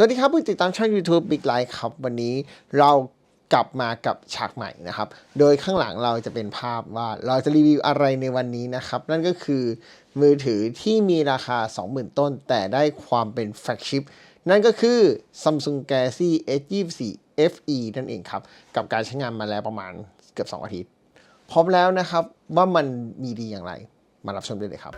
สวัสดีครับผู้ติดตามช่อง YouTube Big Light ครับ วันนี้เรากลับมากับฉากใหม่นะครับ โดยข้างหลังเราจะเป็นภาพว่าเราจะรีวิวอะไรในวันนี้นะครับ นั่นก็คือมือถือที่มีราคา 20,000 ต้น แต่ได้ความเป็นแฟลกชิพนั่นก็คือ Samsung Galaxy S24 FE นั่นเองครับ กับการใช้งานมาแล้วประมาณเกือบ 2 อาทิตย์ พร้อมแล้วนะครับว่ามันมีดีอย่างไร มารับชมได้เลยครับ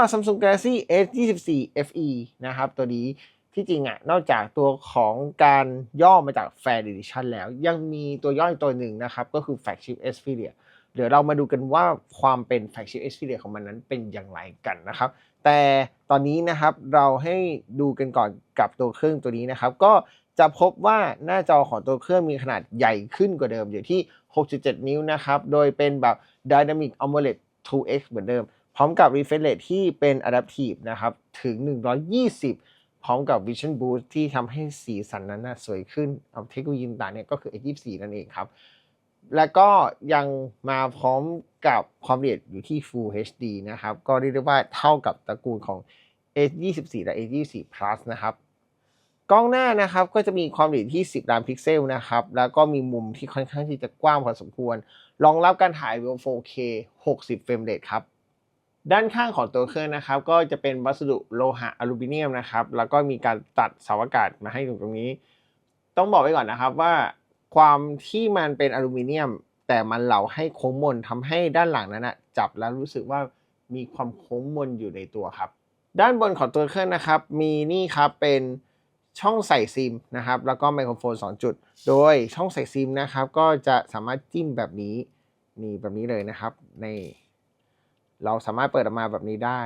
หรับ Samsung Galaxy S24 FE นะครับ ตัวนี้ที่จริงอะ นอกจากตัวของการย่อมาจาก Fair Edition แล้ว ยังมีตัวย่ออีกตัวหนึ่งนะครับ ก็คือ Flagship Xperia เดี๋ยวเรามาดูกันว่าความเป็น Flagship Xperia ของมันนั้นเป็นอย่างไรกันนะครับ แต่ตอนนี้นะครับเราให้ดูกันก่อนกับตัวเครื่องตัวนี้นะครับ ก็จะพบว่าหน้าจอของตัวเครื่องมีขนาดใหญ่ขึ้นกว่าเดิมอยู่ที่ 6.7 นิ้วนะครับ โดยเป็นแบบ Dynamic AMOLED 2X เหมือนเดิม ร้อมกับ refresh rate ที่เป็น adaptive นะครับถึง 120 พร้อมกับ vision boost ที่ทำให้สีสันนั้นนะสวยขึ้นเอาเทคโนโลยีต่างเนี่ยก็คือ S24 นั่นเองครับ และก็ยังมาพร้อมกับความละเอียดอยู่ที่ Full HD นะครับ ก็เรียกได้ว่าเท่ากับตระกูลของ S24 และ S24 Plus นะครับกล้องหน้านะครับก็จะมีความละเอียดที่ 10 ล้านพิกเซลนะครับแล้วก็มีมุมที่ค่อนข้างที่จะกว้างพอสมควรรองรับการถ่ายวิดีโอ 4K 60 เฟรมเรทครับ ด้านข้างของตัวเครื่องนะครับ ก็จะเป็นวัสดุโลหะอลูมิเนียมนะครับ แล้วก็มีการตัดเสาอากาศมาให้ตรงตรงนี้ ต้องบอกไว้ก่อนนะครับว่า ความที่มันเป็นอลูมิเนียม แต่มันเหลาให้โค้งมนทำให้ด้านหลังนั้นนะจับแล้วรู้สึกว่ามีความโค้งมนอยู่ในตัวครับ ด้านบนของตัวเครื่องนะครับ มีนี่ครับเป็นช่องใส่ซิมนะครับ แล้วก็ไมโครโฟน 2 จุด โดยช่องใส่ซิมนะครับ ก็จะสามารถจิ้มแบบนี้นี่แบบนี้เลยนะครับใน เราสามารถเปิดออกมาแบบนี้ได้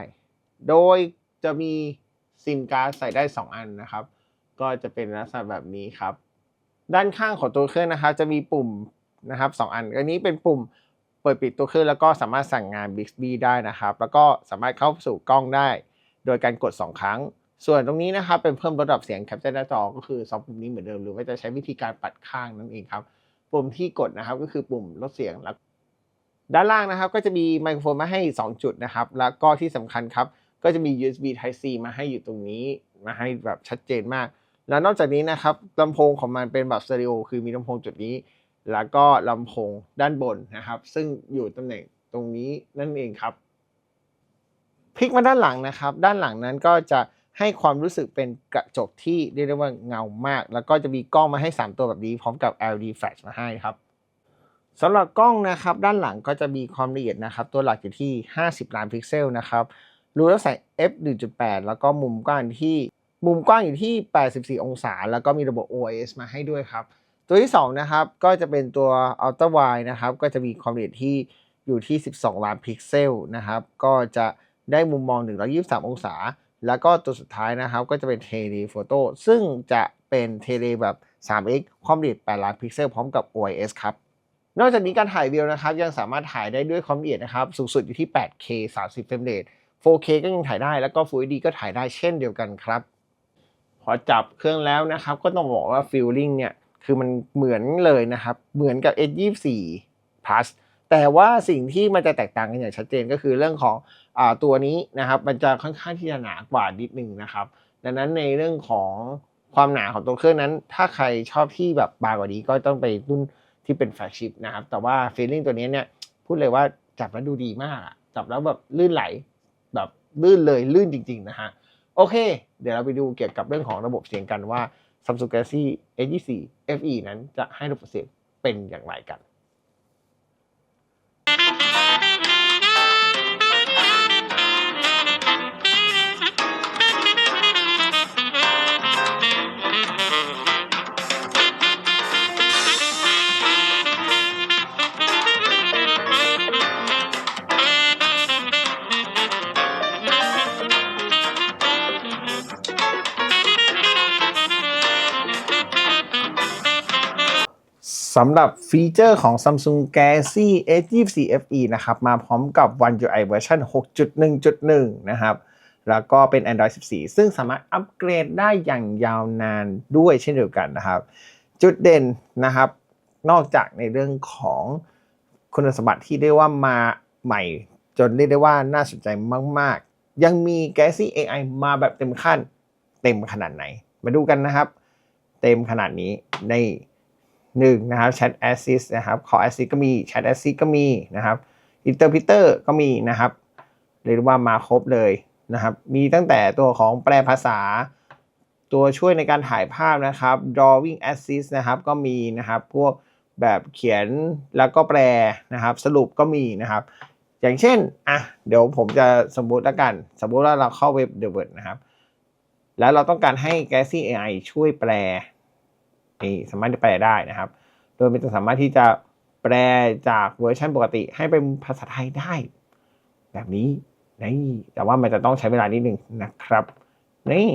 โดยจะมีซิมการ์ดใส่ได้ 2 อันนะครับ ก็จะเป็นลักษณะแบบนี้ครับ ด้านข้างของตัวเครื่องนะครับ จะมีปุ่มนะครับสองอัน อันนี้เป็นปุ่มเปิดปิดตัวเครื่องแล้วก็สามารถสั่งงาน Bixby ได้นะครับ แล้วก็สามารถเข้าสู่กล้องได้ โดยการกด 2 ครั้ง ส่วนตรงนี้นะครับเป็นเพิ่มระดับเสียงแคปเจอร์หน้าจอก็คือสองปุ่มนี้เหมือนเดิมหรือว่าจะใช้วิธีการปัดข้างนั่นเองครับ ปุ่มที่กดนะครับก็คือปุ่มลดเสียงแล้ว ด้านล่างนะครับก็จะมีไมโครโฟนมาให้ 2 จุดนะครับ แล้วก็ที่สำคัญครับก็จะมี USB Type C มาให้อยู่ตรงนี้มาให้แบบชัดเจนมาก แล้วนอกจากนี้นะครับลำโพงของมันเป็นแบบสเตอริโอคือมีลำโพงจุดนี้ แล้วก็ลำโพงด้านบนนะครับ ซึ่งอยู่ตำแหน่งตรงนี้นั่นเองครับพลิกมาด้านหลังนะครับ ด้านหลังนั้นก็จะให้ความรู้สึกเป็นกระจกที่เรียกได้ว่าเงามาก แล้วก็จะมีกล้องมาให้ 3 ตัวแบบนี้ พร้อมกับ LED flash มาให้ครับ สำหรับกล้องนะครับด้านหลังก็จะมีความละเอียดนะครับ ตัวหลักอยู่ที่ 50 ล้านพิกเซลนะครับรูแล้วใส่ f 1.8 แล้วก็มุมกว้างที่มุมกว้างอยู่ที่ 84 องศา แล้วก็มีระบบ OIS มาให้ด้วยครับ ตัวที่ 2 นะครับ ก็จะเป็นตัว Ultra Wide นะครับ ก็จะมีความละเอียดที่อยู่ที่ 12 ล้านพิกเซลนะครับ ก็จะได้มุมมอง 123 องศา แล้วก็ตัวสุดท้ายนะครับ ก็จะเป็นเทเลโฟโต้ซึ่งจะเป็นเทเลแบบ 3x ความละเอียด 8 ล้านพิกเซลพร้อมกับ OIS ครับ นอกจากนี้การถ่ายวิดีโอนะครับยังสามารถถ่ายได้ด้วยความละเอียดนะครับสูงสุดอยู่ที่ 8K 30เฟรมเรท 4K ก็ยังถ่ายได้แล้วก็ Full HD ก็ถ่ายได้เช่นเดียวกันครับ พอจับเครื่องแล้วนะครับก็ต้องบอกว่าฟีลลิ่งเนี่ยคือมันเหมือนเลยนะครับเหมือนกับ S24 Plus แต่ว่าสิ่งที่มันจะแตกต่างกันอย่างชัดเจนก็คือเรื่องของอตัวนี้นะครับมันจะค่อนข้างที่จะหนากว่านิดนึงนะครับดังนั้นในเรื่องของความหนาของตัวเครื่องนั้น ถ้าใครชอบที่แบบบางกว่านี้ก็ต้องไปรุ่น ที่เป็นแฟลชิพนะครับ แต่ว่าฟีลลิ่งตัวนี้เนี่ยพูดเลยว่าจับแล้วดูดีมากอะจับแล้วแบบลื่นไหลแบบลื่นเลยลื่นจริง ๆ นะฮะโอเค เดี๋ยวเราไปดูเกี่ยวกับเรื่องของระบบเสียงกันว่า Samsung Galaxy S24 FE นั้นจะให้ระบบเสียงเป็นอย่างไรกัน สำหรับฟีเจอร์ของ Samsung Galaxy S24 FE นะครับ มาพร้อมกับ One UI เวอร์ชัน6.1.1 นะครับ แล้วก็เป็น Android 14 ซึ่งสามารถอัปเกรดได้อย่างยาวนานด้วยเช่นเดียวกันนะครับ จุดเด่นนะครับ นอกจากในเรื่องของคุณสมบัติที่เรียกว่ามาใหม่ จนเรียกได้ว่าน่าสนใจมาก ๆ ยังมี Galaxy AI มาแบบเต็มขั้น เต็มขนาดไหน มาดูกันนะครับ เต็มขนาดนี้ใน หนึ่งนะครับ Chat Assist นะครับ Call Assist ก็มี Chat Assist ก็มีนะครับ Interpreter ก็มีนะครับเรียกว่ามาครบเลยนะครับ มีตั้งแต่ตัวของแปลภาษา ตัวช่วยในการถ่ายภาพนะครับ Drawing Assist นะครับก็มีนะครับ พวกแบบเขียนแล้วก็แปลนะครับ สรุปก็มีนะครับ อย่างเช่นอะเดี๋ยวผมจะสมมุติแล้วกัน สมมุติว่าเราเข้าเว็บ The Word นะครับ แล้วเราต้องการให้ Galaxy AI ช่วยแปล นี่สามารถจะแปลได้นะครับ โดยมันจะสามารถที่จะแปลจากเวอร์ชันปกติให้เป็นภาษาไทยได้ แบบนี้นี่แต่ว่ามันจะต้องใช้เวลานิดนึงนะครับนี่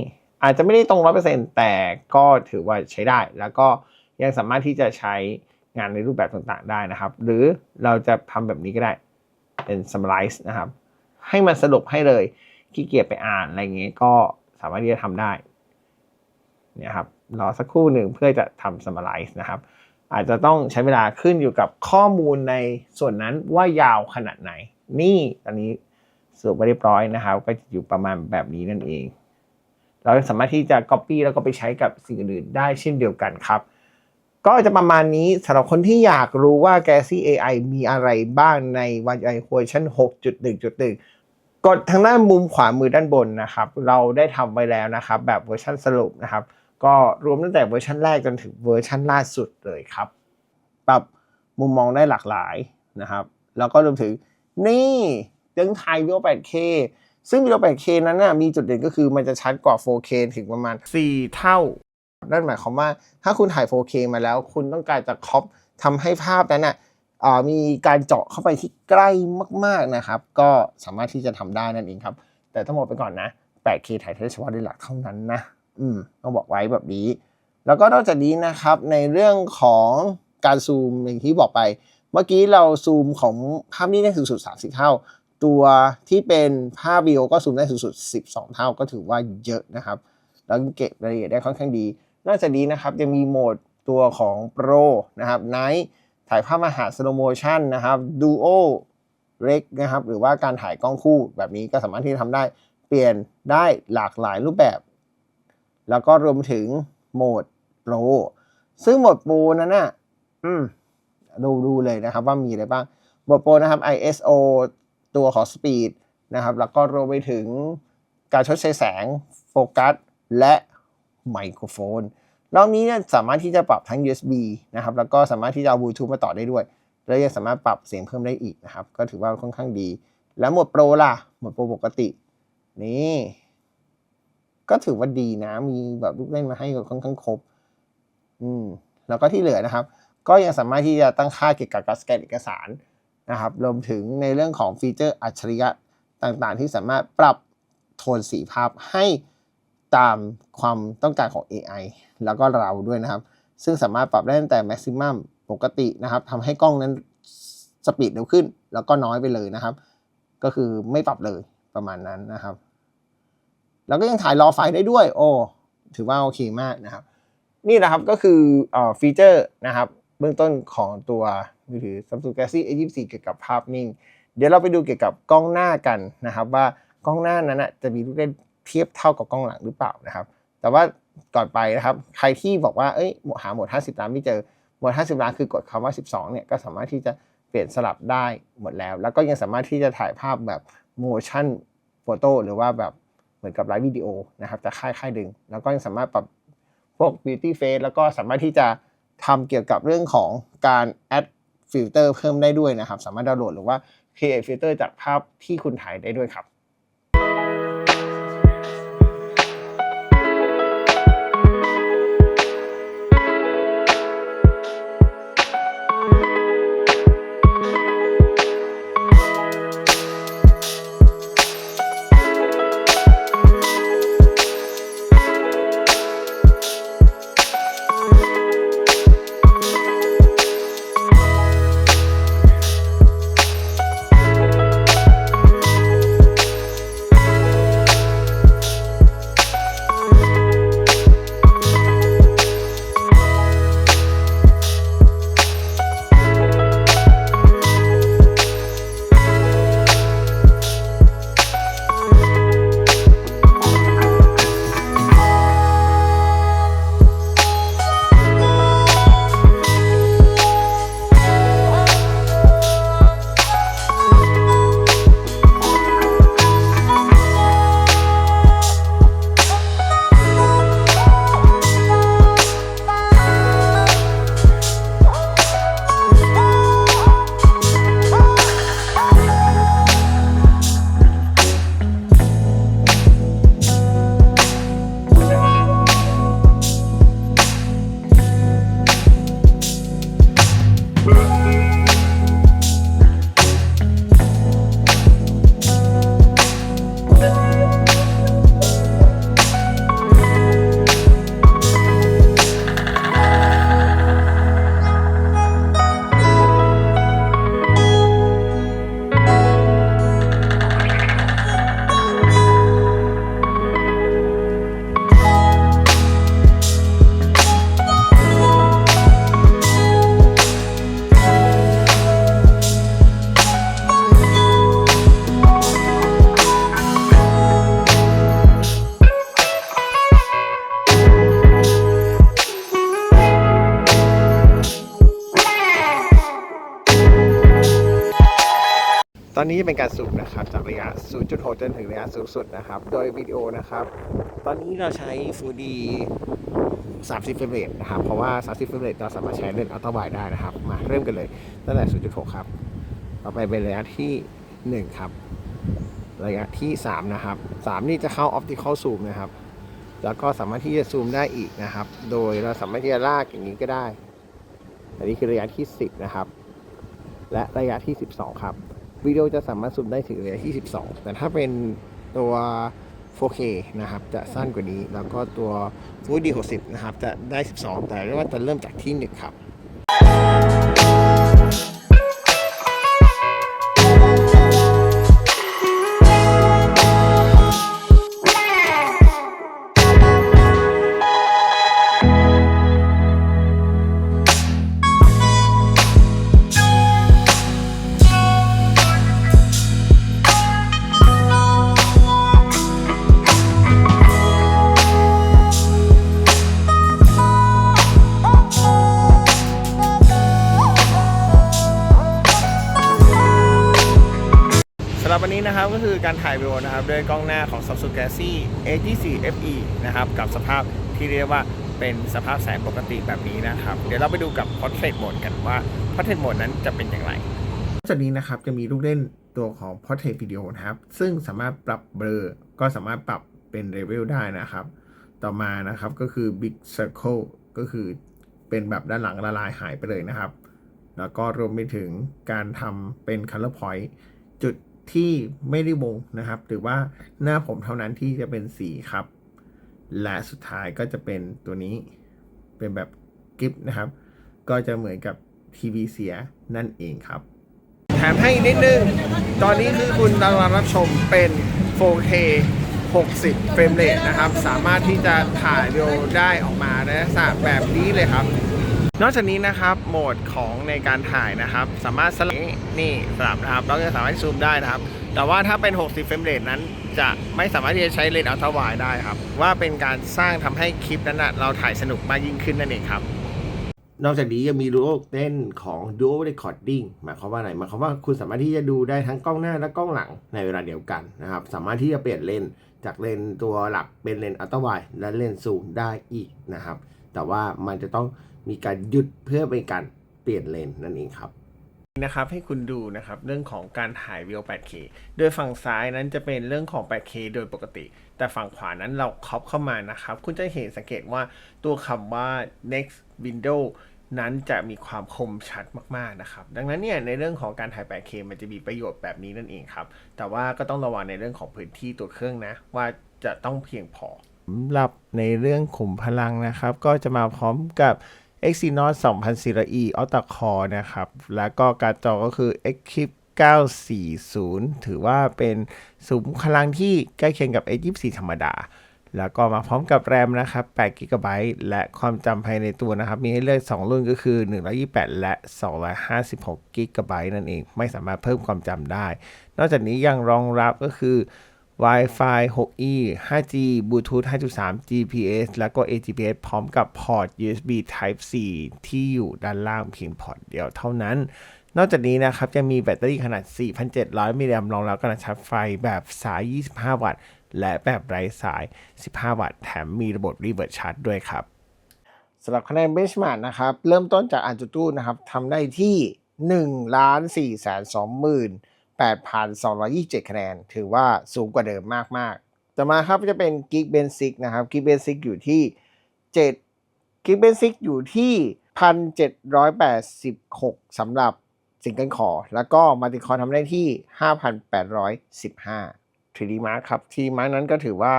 อาจจะไม่ได้ตรงร้อยเปอร์เซ็นแต่ก็ถือว่าใช้ได้ แล้วก็ยังสามารถที่จะใช้งานในรูปแบบต่างๆได้นะครับ หรือเราจะทำแบบนี้ก็ได้เป็น summarize นะครับ ให้มันสรุปให้เลยขี้เกียจไปอ่านอะไรเงี้ยก็สามารถที่จะทำได้เนี่ยครับ รอสักครู่หนึ่งเพื่อจะทำ summarize นะครับ อาจจะต้องใช้เวลาขึ้นอยู่กับข้อมูลในส่วนนั้นว่ายาวขนาดไหน นี่ตอนนี้สรุปไปเรียบร้อยนะครับ ก็จะอยู่ประมาณแบบนี้นั่นเอง เราสามารถที่จะ Copy แล้วก็ไปใช้กับสิ่งอื่นได้เช่นเดียวกันครับ ก็จะประมาณนี้สำหรับคนที่อยากรู้ว่า Galaxy AI มีอะไรบ้างใน One UI เวอร์ชัน6.1.1กดทางด้านมุมขวามือด้านบนนะครับ เราได้ทำไว้แล้วนะครับ แบบเวอร์ชันสรุปนะครับ ก็รวมตั้งแต่เวอร์ชันแรกจนถึงเวอร์ชันล่าสุดเลยครับ ปรับมุมมองได้หลากหลายนะครับ แล้วก็รวมถึงนี่ยังถ่ายวิดีโอ 8K ซึ่งวิดีโอ 8K นั้นนะมีจุดเด่นก็คือมันจะชัดกว่า 4K ถึงประมาณ 4 เท่า นั่นหมายความว่า ถ้าคุณถ่าย 4K มาแล้ว คุณต้องการจะครอปทำให้ภาพนั้นนะอ่ามีการเจาะเข้าไปที่ใกล้มาก ๆนะครับ ก็สามารถที่จะทำได้นั่นเองครับ แต่ต้งบอกไปก่อนนะ 8K ถ่ายได้เฉพาะด้วยหลักเท่านั้นนะ อืมต้องบอกไว้แบบนี้ แล้วก็นอกจากนี้นะครับในเรื่องของการซูมอย่างที่บอกไป เมื่อกี้เราซูมของภาพนี้ได้สูงสุด 30 เท่า ตัวที่เป็นภาพวิดีโอก็ซูมได้สูงสุด 12 เท่าก็ถือว่าเยอะนะครับ แล้วเก็บรายละเอียดได้ค่อนข้างดี นอกจากนี้นะครับยังมีโหมดตัวของ Pro นะครับ Night ถ่ายภาพมหา Slow Motion นะครับ Duo Rec นะครับหรือว่าการถ่ายกล้องคู่แบบนี้ก็สามารถที่จะทำได้เปลี่ยนได้หลากหลายรูปแบบ แล้วก็รวมถึงโหมด Pro ซึ่งโหมด Pro นั้นน่ะอืมดูดูเลยนะครับว่ามีอะไรบ้างโหมด Pro นะครับ ISO ตัวของ Speed นะครับ แล้วก็รวมไปถึงการชดใช้แสงโฟกัส และไมโครโฟนรอบนี้เนี่ยสามารถที่จะปรับทั้ง USB นะครับ แล้วก็สามารถที่จะเอาบลูทูธมาต่อได้ด้วย แล้วยังสามารถปรับเสียงเพิ่มได้อีกนะครับ ก็ถือว่าค่อนข้างดี แล้วโหมดโปรล่ะโหมดโปรปกติ นี่ ก็ถือว่าดีนะ มีแบบลูกเล่นมาให้ค่อนข้างครบ อืม แล้วก็ที่เหลือนะครับ ก็ยังสามารถที่จะตั้งค่าเกี่ยวกับการสแกนเอกสารนะครับ รวมถึงในเรื่องของฟีเจอร์อัจฉริยะต่างๆ ที่สามารถปรับโทนสีภาพให้ตามความต้องการของ AI แล้วก็เราด้วยนะครับ ซึ่งสามารถปรับได้ตั้งแต่ maximum ปกตินะครับทำให้กล้องนั้นสปีดเร็วขึ้น แล้วก็น้อยไปเลยนะครับ ก็คือไม่ปรับเลยประมาณนั้นนะครับ แล้วก็ยังถ่ายรอไฟล์ได้ด้วย โอ้ถือว่าโอเคมากนะครับ นี่นะครับก็คือเอ่อฟีเจอร์นะครับ เบื้องต้นของตัวมือถือ Samsung Galaxy A24 เกี่ยวกับภาพนิ่ง เดี๋ยวเราไปดูเกี่ยวกับกล้องหน้ากันนะครับ ว่ากล้องหน้านั้นนะจะมีลูกเล่นเทียบเท่ากับกล้องหลังหรือเปล่านะครับ แต่ว่าก่อนไปนะครับ ใครที่บอกว่าเอ้ยหาหมด 50ล้านไม่เจอหมด 50ล้านคือกดคำว่า 12เนี่ยก็สามารถที่จะเปลี่ยนสลับได้หมดแล้ว แล้วก็ยังสามารถที่จะถ่ายภาพแบบ motion photo หรือว่าแบบ เหมือนกับไลฟ์วิดีโอนะครับแต่ค่ายค่ายดึง แล้วก็ยังสามารถปรับพวก beauty face แล้วก็สามารถที่จะทำเกี่ยวกับเรื่องของการ add filter เพิ่มได้ด้วยนะครับ สามารถดาวน์โหลดหรือว่า create filter จากภาพที่คุณถ่ายได้ด้วยครับ อนนี้เป็นการสูบนะครับจากระยะ 0.6 จนถึงระยะสูงสุดนะครับ โดยวิดีโอนะครับ ตอนนี้เราใช้ Full D 30เฟรมเรทนะครับ เพราะว่า 30เฟรมเรทเราสามารถใช้เล่นอัลตร้าไวได้นะครับ มาเริ่มกันเลย ตั้งแต่ 0.6 ครับ ต่อไปเป็นระยะที่ 1 ครับ ระยะที่ 3 นะครับ 3 นี่จะเข้า Optical Zoom นะครับ แล้วก็สามารถที่จะซูมได้อีกนะครับ โดยเราสามารถที่จะลากอย่างนี้ก็ได้ อันนี้คือระยะที่ 10 นะครับ และระยะที่ 12 ครับ วิดีโอจะสามารถซูมได้ถึงระยะที่ 12 แต่ถ้าเป็นตัว 4K นะครับ จะสั้นกว่านี้ แล้วก็ตัว Full HD 60 นะครับ จะได้ 12 แต่เรียกว่าจะเริ่มจากที่ 1 ครับ คือการถ่ายวิดีโอนะครับด้วยกล้องหน้าของ Samsung Galaxy A24 FE นะครับกับสภาพที่เรียกว่าเป็นสภาพแสงปกติแบบนี้นะครับ เดี๋ยวเราไปดูกับ Portrait Mode กันว่า Portrait Mode นั้นจะเป็นอย่างไรนอกจากนี้นะครับจะมีลูกเล่นตัวของ Portrait Video นะครับ ซึ่งสามารถปรับเบลอก็สามารถปรับเป็นเลเวลได้นะครับ ต่อมานะครับก็คือ Big Circle ก็คือเป็นแบบด้านหลังละลายหายไปเลยนะครับ แล้วก็รวมไปถึงการทำเป็น Color Point จุด ที่ไม่ได้วงนะครับ หรือว่าหน้าผมเท่านั้นที่จะเป็นสีครับ และสุดท้ายก็จะเป็นตัวนี้เป็นแบบกิฟนะครับ ก็จะเหมือนกับทีวีเสียนั่นเองครับแถมให้อีกนิดนึง ตอนนี้คือคุณกำลังรับชมเป็น 4K 60 เฟรมเรทนะครับ สามารถที่จะถ่ายวิดีโอได้ออกมาในลักษณะแบบนี้เลยครับ นอกจากนี้นะครับโหมดของในการถ่ายนะครับ สามารถสลับนี่สลับนะครับเราจะสามารถซูมได้นะครับ แต่ว่าถ้าเป็น 60 เฟรมเรทนั้น จะไม่สามารถที่จะใช้เลนส์อัลตร้าไวด์ได้ครับ ว่าเป็นการสร้างทำให้คลิปนั้นนะเราถ่ายสนุกมากยิ่งขึ้นนั่นเองครับ นอกจากนี้ยังมีรูปเต้นของ Dual Recording หมายความว่าไหนหมายความว่าคุณสามารถที่จะดูได้ทั้งกล้องหน้าและกล้องหลังในเวลาเดียวกันนะครับ สามารถที่จะเปลี่ยนเลนส์จากเลนส์ตัวหลักเป็นเลนส์อัลตร้าไวด์และเลนส์ซูมได้อีกนะครับ แต่ว่ามันจะต้อง มีการหยุดเพื่อเป็นการเปลี่ยนเลนส์นั่นเองครับนะครับให้คุณดูนะครับเรื่องของการถ่ายวิดีโอ 8K โดยฝั่งซ้ายนั้นจะเป็นเรื่องของ 8K โดยปกติ แต่ฝั่งขวานั้นเราครอบเข้ามานะครับ คุณจะเห็นสังเกตว่าตัวคำว่า next window นั้นจะมีความคมชัดมากๆนะครับ ดังนั้นเนี่ยในเรื่องของการถ่าย 8K มันจะมีประโยชน์แบบนี้นั่นเองครับ แต่ว่าก็ต้องระวังในเรื่องของพื้นที่ตัวเครื่องนะ ว่าจะต้องเพียงพอสำหรับในเรื่องขุมพลังนะครับ ก็จะมาพร้อมกับ Exynos 2000 Series Octa Core นะครับ แล้วก็การจอก็คือ Exynos 940 ถือว่าเป็นสุมพลังที่ใกล้เคียงกับ A24 ธรรมดา แล้วก็มาพร้อมกับแรมนะครับ8 g b และความจำภายในตัวนะครับ มีให้เลือก 2 รุ่นก็คือ 128 และ 256 g b นั่นเอง ไม่สามารถเพิ่มความจำได้ นอกจากนี้ยังรองรับก็คือ Wi-Fi 6E 5G Bluetooth 5.3 GPS แล้วก็ AGPS พร้อมกับพอร์ต USB Type C ที่อยู่ด้านล่างเพียงพอร์ตเดียวเท่านั้น นอกจากนี้นะครับยังมีแบตเตอรี่ขนาด 4,700 มิลลิแอมป์รองรับการชาร์จไฟแบบสาย 25 วัตต์ และแบบไร้สาย 15 วัตต์ แถมมีระบบ Reverse Charge ด้วยครับสำหรับคะแนนเบสมาร์นะครับ เริ่มต้นจากอันจูตูนะครับทำได้ที่1ล้าน4แสน2 8,227 คะแนน ถือว่าสูงกว่าเดิมมาก ๆ ต่อมาครับจะเป็น Geek Basic นะครับ Geek Basic อยู่ที่ 7 Geek Basic อยู่ที่ 1,786สำหรับซิงเกิลคอแล้วก็มัลติคอร์ทำได้ที่ 5,815 3D Mark ครับ 3D Mark นั้นก็ถือว่า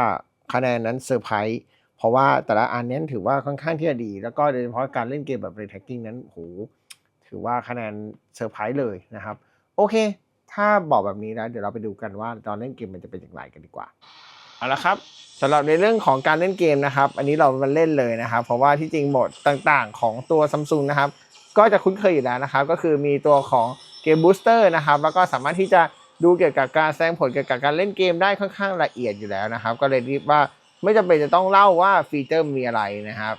คะแนนนั้นเซอร์ไพรส์เพราะว่าแต่ละอันนี้ถือว่าค่อนข้างที่จะดี แล้วก็โดยเฉพาะการเล่นเกมแบบ Ray Tracking นั้นโหถือว่าคะแนนเซอร์ไพรส์เลยนะครับ โอเค ถ้าบอกแบบนี้แล้วเดี๋ยวเราไปดูกันว่าตอนเล่นเกมมันจะเป็นอย่างไรกันดีกว่าเอาละครับสำหรับในเรื่องของการเล่นเกมนะครับ อันนี้เรามาเล่นเลยนะครับ เพราะว่าที่จริงโหมดต่างๆ ของตัวซัมซุงนะครับ ก็จะคุ้นเคยอยู่แล้วนะครับ ก็คือมีตัวของเกมบูสเตอร์นะครับ แล้วก็สามารถที่จะดูเกี่ยวกับการแสดงผลเกี่ยวกับการเล่นเกมได้ค่อนข้างละเอียดอยู่แล้วนะครับ ก็เลยรีบว่าไม่จำเป็นจะต้องเล่าว่าฟีเจอร์มีอะไรนะครับ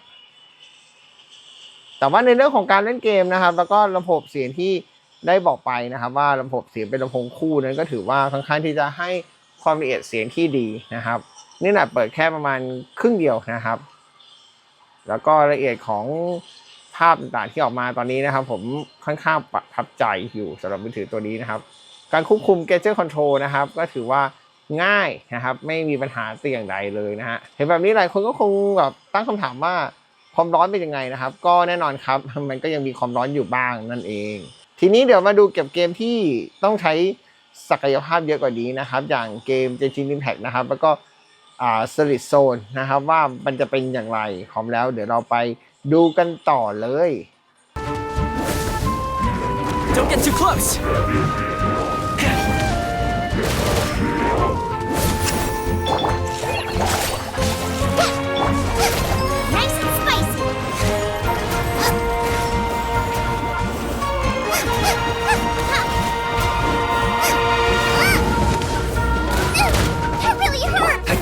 แต่ว่าในเรื่องของการเล่นเกมนะครับ แล้วก็ลำโพงเสียงที่ ได้บอกไปนะครับว่าลำโพงเสียงเป็นลำโพงคู่นั้นก็ถือว่าค่อนข้างที่จะให้ความละเอียดเสียงที่ดีนะครับ นี่แหละเปิดแค่ประมาณครึ่งเดียวนะครับ แล้วก็ละเอียดของภาพต่างๆที่ออกมาตอนนี้นะครับ ผมค่อนข้างประทับใจอยู่สำหรับมือถือตัวนี้นะครับ การควบคุม Gesture Control นะครับ ก็ถือว่าง่ายนะครับ ไม่มีปัญหาแต่อย่างใดเลยนะฮะเห็นแบบนี้หลายคนก็คงแบบตั้งคำถามว่าความร้อนเป็นยังไงนะครับ ก็แน่นอนครับ มันก็ยังมีความร้อนอยู่บ้างนั่นเอง ทีนี้เดี๋ยวมาดูเก็บเกมที่ต้องใช้ศักยภาพเยอะกว่านี้นะครับ อย่างเกม g e n s i n Impact นะครับ แล้วก็อ่า Solid Zone นะครับ ว่ามันจะเป็นอย่างไรพร้อมแล้ว เดี๋ยวเราไปดูกันต่อเลย Don't get too close!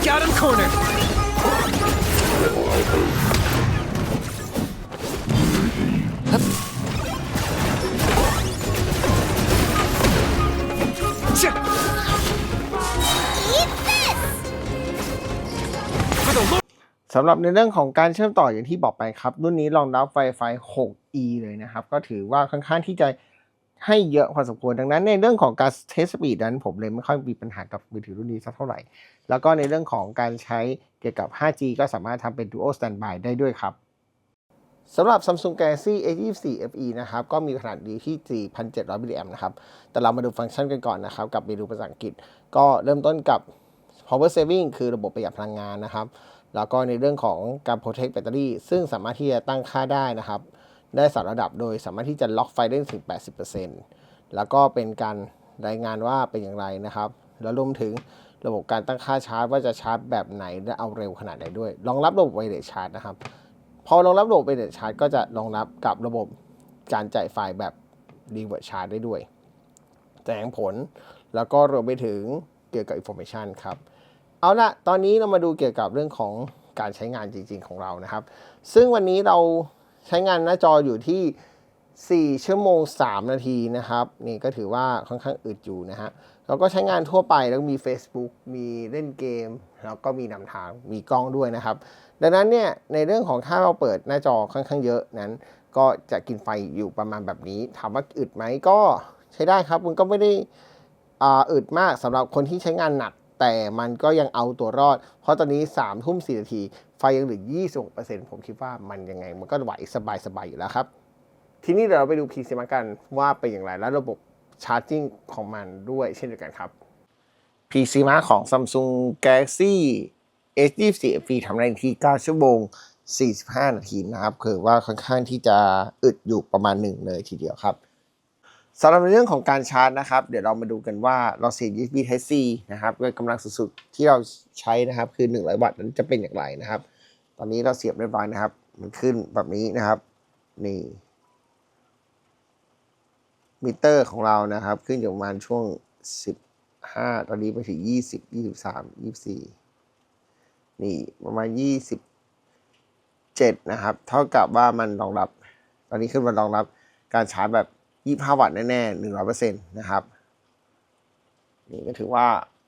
Got him cornered! Cha! Eat this. For the Lord! สำหรับในเรื่องของการเชื่อมต่ออย่างที่บอกไปครับ รุ่นนี้รองรับ Wi-Fi 6E เลยนะครับ ก็ถือว่าค่อนข้างที่จะ ให้เยอะพอสมควรดังนั้นในเรื่องของการเทสปีดนั้นผมเลยไม่ค่อยมีปัญหากับมือถือรุ่นนี้สักเท่าไหร่ แล้วก็ในเรื่องของการใช้เกี่ยวกับ 5G ก็สามารถทำเป็น Dual Standby ได้ด้วยครับสำหรับ Samsung Galaxy A24 FE นะครับ ก็มีขนาดดีที่ 4,700มิลลิแอมนะครับ แต่เรามาดูฟังก์ชันกันก่อนนะครับ กับเมนูภาษาอังกฤษ ก็เริ่มต้นกับ power saving คือระบบประหยัดพลังงานนะครับ แล้วก็ในเรื่องของการ protect แบตเตอรี่ ซึ่งสามารถที่จะตั้งค่าได้นะครับ ได้สามระดับโดยสามารถที่จะล็อกไฟได้ถึง 80%แล้วก็เป็นการรายงานว่าเป็นอย่างไรนะครับ แล้วรวมถึงระบบการตั้งค่าชาร์จว่าจะชาร์จแบบไหนและเอาเร็วขนาดไหนด้วย รองรับระบบไวเลสชาร์จนะครับ พอรองรับระบบไวเลสชาร์จก็จะรองรับกับระบบการจ่ายไฟแบบ reverse charge ได้ด้วยแสงผลแล้วก็รวมไปถึงเกี่ยวกับ information ครับ เอาละตอนนี้เรามาดูเกี่ยวกับเรื่องของการใช้งานจริง ๆ ของเรานะครับ ซึ่งวันนี้เรา ใช้งานหน้าจออยู่ที่ 4 ชั่วโมง 3 นาทีนะครับ นี่ก็ถือว่าค่อนข้างอึดอยู่นะฮะเราก็ใช้งานทั่วไปแล้วมี Facebook มีเล่นเกม แล้วก็มีนำทางมีกล้องด้วยนะครับ ดังนั้นเนี่ยในเรื่องของถ้าเราเปิดหน้าจอค่อนข้างเยอะนั้น ก็จะกินไฟอยู่ประมาณแบบนี้ ถามว่าอึดไหมก็ใช้ได้ครับมันก็ไม่ได้อ่าอึดมากสำหรับคนที่ใช้งานหนักแต่มันก็ยังเอาตัวรอด เพราะตอนนี้3ามทุ่มสนาที ไฟยังเหลือ 26%ผมคิดว่ามันยังไง มันก็ไหวสบายๆอยู่แล้วครับ ทีนี้เราไปดู PC มากันว่าเป็นอย่างไรและระบบชาร์จิ่งของมันด้วยเช่นเดียวกันครับ PC มาของ Samsung Galaxy S24 FE ทำได้ที่ 9 ชั่วโมง 45 นาทีนะครับ คือว่าค่อนข้างที่จะอึดอยู่ประมาณหนึ่งเลยทีเดียวครับ สำหรับในเรื่องของการชาร์จนะครับ เดี๋ยวเรามาดูกันว่าเราเสียบ USB Type C นะครับด้วยกำลังสุดๆที่เราใช้นะครับ คือ 100 วัตต์นั้นจะเป็นอย่างไรนะครับ ตอนนี้เราเสียบเรียบร้อยนะครับ มันขึ้นแบบนี้นะครับ นี่มิเตอร์ของเรานะครับ ขึ้นอยู่ประมาณช่วง 15 ตอนนี้ไปถึง 20 23 24 นี่ประมาณ 27 นะครับ เท่ากับว่ามันรองรับ ตอนนี้ขึ้นมารองรับการชาร์จแบบ 25 วัตต์แน่ๆ 100%นะครับ นี่ก็ถือว่า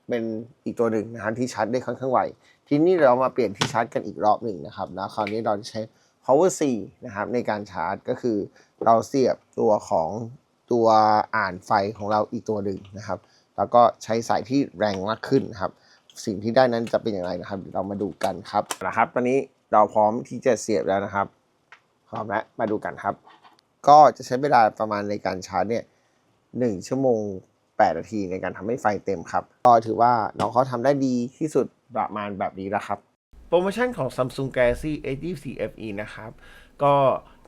เป็นอีกตัวหนึ่งนะครับที่ชาร์จได้ค่อนข้างไว ทีนี้เรามาเปลี่ยนที่ชาร์จกันอีกรอบหนึ่งนะครับแล้วคราวนี้เราจะใช้ power C นะครับในการชาร์จก็คือเราเสียบตัวของตัวอ่านไฟของเราอีกตัวหนึ่งนะครับ แล้วก็ใช้สายที่แรงมากขึ้นนะครับ สิ่งที่ได้นั้นจะเป็นอย่างไรนะครับเดี๋ยวเรามาดูกันครับนะครับ ตอนนี้เราพร้อมที่จะเสียบแล้วนะครับ พร้อมแล้วมาดูกันครับ ก็จะใช้เวลาประมาณในการชาร์จเนี่ยหนึ่งชั่วโมง 8 นาทีในการทำให้ไฟเต็มครับก็ถือว่าน้องเขาทำได้ดีที่สุดประมาณแบบนี้แล้วครับ โปรโมชั่นของ Samsung Galaxy A24 FE นะครับ ก็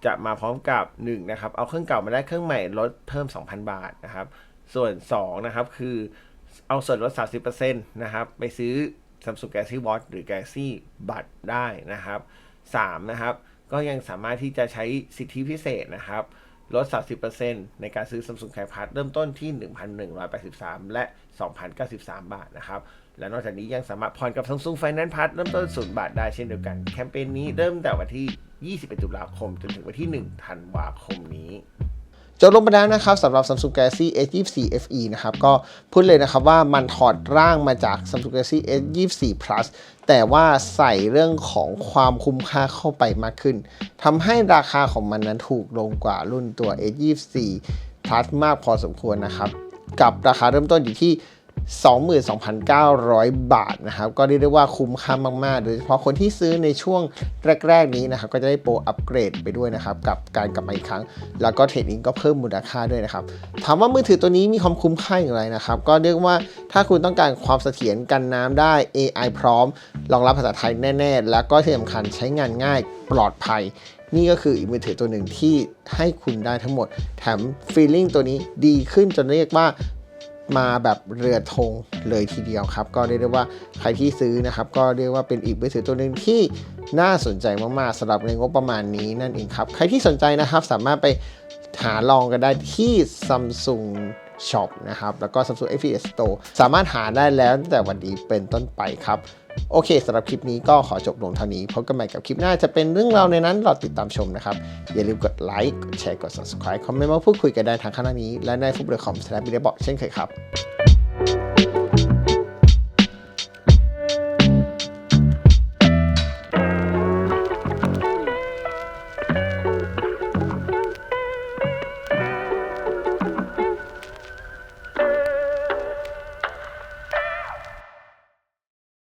จะมาพร้อมกับ1นะครับ เอาเครื่องเก่ามาได้เครื่องใหม่ลดเพิ่ม 2,000 บาทนะครับ ส่วน2นะครับคือเอาส่วนลด 30%นะครับ ไปซื้อ Samsung Galaxy Watch หรือ Galaxy Buds ได้นะครับ3นะครับ ก็ยังสามารถที่จะใช้สิทธิพิเศษนะครับ ลด 30%ในการซื้อ Samsung Care Pass เริ่มต้นที่ 1,183 และ 2,093 บาทนะครับ และนอกจากนี้ยังสามารถผ่อนกับ Samsung Finance Pass เริ่มต้น 0 บาทได้เช่นเดียวกัน แคมเปญนี้เริ่มแต่วันที่ 21 ตุลาคม จนถึงวันที่ 1 ธันวาคมนี้จบลงไปแล้วนะครับสำหรับ Samsung Galaxy S24 FE นะครับ ก็พูดเลยนะครับว่ามันถอดร่างมาจาก Samsung Galaxy S24 Plus แต่ว่าใส่เรื่องของความคุ้มค่าเข้าไปมากขึ้นทำให้ราคาของมันนั้นถูกลงกว่ารุ่นตัว S24 Plus มากพอสมควรนะครับ กับราคาเริ่มต้นอยู่ที่ 22,900 บาทนะครับ ก็เรียกได้ว่าคุ้มค่ามากๆ โดยเฉพาะคนที่ซื้อในช่วงแรก ๆ นี้นะครับ ก็จะได้โปรอัปเกรดไปด้วยนะครับ กับการกลับมาอีกครั้ง แล้วก็เทรดดิ้งก็เพิ่มมูลค่าด้วยนะครับ ถามว่ามือถือตัวนี้มีความคุ้มค่าอย่างไรนะครับ ก็เรียกว่าถ้าคุณต้องการความเสถียรกันน้ำได้ AI พร้อม รองรับภาษาไทยแน่ ๆ แล้วก็ที่สำคัญใช้งานง่ายปลอดภัยนี่ก็คืออีกมือถือตัวหนึ่งที่ให้คุณได้ทั้งหมด แถมฟีลลิ่งตัวนี้ดีขึ้นจนเรียกว่า มาแบบเรือธงเลยทีเดียวครับ ก็เรียกได้ว่าใครที่ซื้อนะครับ ก็เรียกว่าเป็นอีกมือถือตัวหนึ่งที่น่าสนใจมากๆสำหรับในงบประมาณนี้นั่นเองครับ ใครที่สนใจนะครับสามารถไปหาลองกันได้ที่ Samsung Shop นะครับ แล้วก็ Samsung FPS Store สามารถหาได้แล้วตั้งแต่วันนี้เป็นต้นไปครับ โอเคสำหรับคลิปนี้ก็ขอจบลงเท่านี้พบกันใหม่กับคลิปหน้าจะเป็นเรื่องราวในนั้นรอติดตามชมนะครับ อย่าลืมกดไลค์กดแชร์กด subscribe คอมเมนต์มาพูดคุยกันได้ทางข้างหน้านี้ และในฟุตบอลคอมสแลปบีเดบอกเช่นเคยครับ